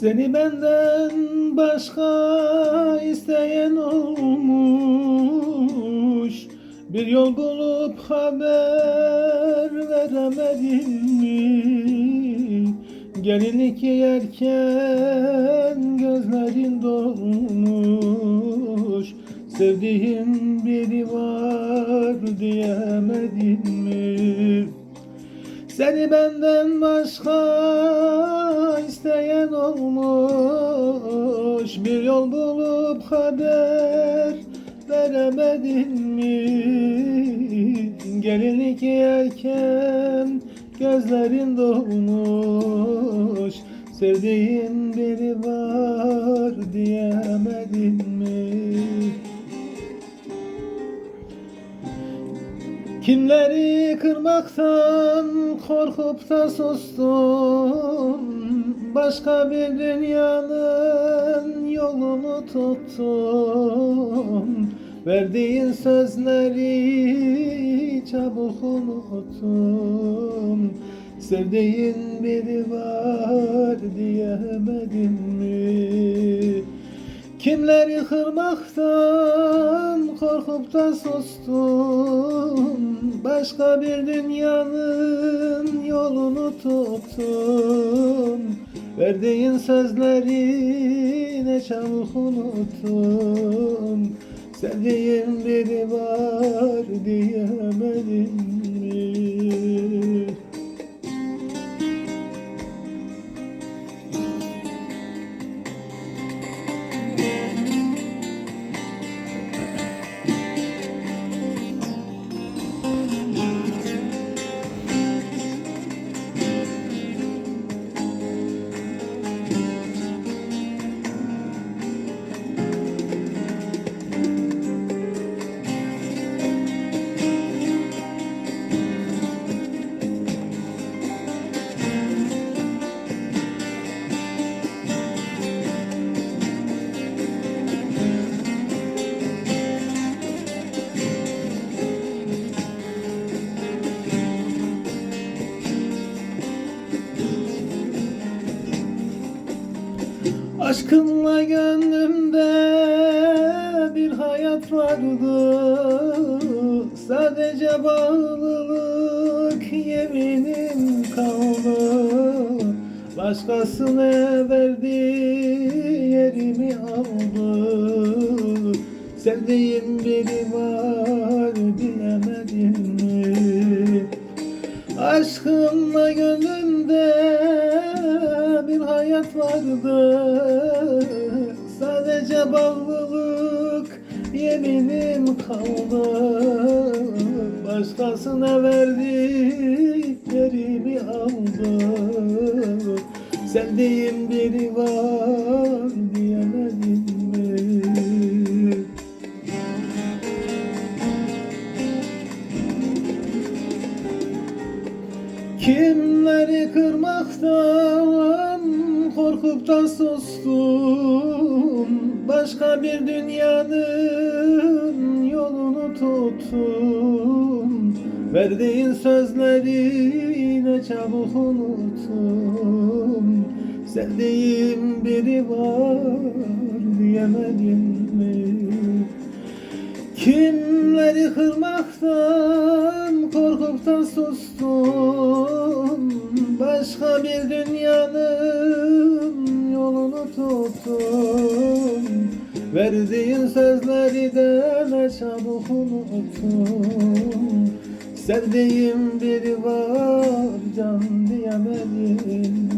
Seni benden başka isteyen olmuş Bir yol bulup haber veremedin mi? Gelinlik giyerken gözlerin dolmuş Sevdiğin biri var diyemedin mi? Seni benden başka olmuş Bir yol bulup haber veremedin mi? Gelinlik giyerken gözlerin dolmuş Sevdiğin biri var diyemedin mi? Kimleri kırmaktan korkup da sustum Başka bir dünyanın yolunu tuttum Verdiğin sözleri çabuk unuttum Sevdiğin biri var diyemedin mi? Kimleri kırmaktan korkup da sustum Başka bir dünyanın yolunu tuttum Verdiğin sözleri ne çabuk unuttum Sevdiğim biri var diyemedim mi? Aşkınla gönlümde bir hayat vardı Sadece bağlılık yeminim kaldı. Başkasına verdi yerimi aldı. Sevdiğim biri var Aşkınla gönlümde bir hayat vardı. Sadece bağlılık yeminim kaldı. Başkasına verdiklerimi aldı. Sevdiğim biri var diyemedim Kimleri kırmaktan korkup da sustum Başka bir dünyanın yolunu tuttum Verdiğin sözleri ne çabuk unuttum Sevdiğim biri var diyemedin mi? Kimleri kırmaktan korkup da sustum? Başka bir dünyanın yolunu tuttum. Verdiğin sözleri de ne çabuk unuttum Sevdiğim biri var can diyemedim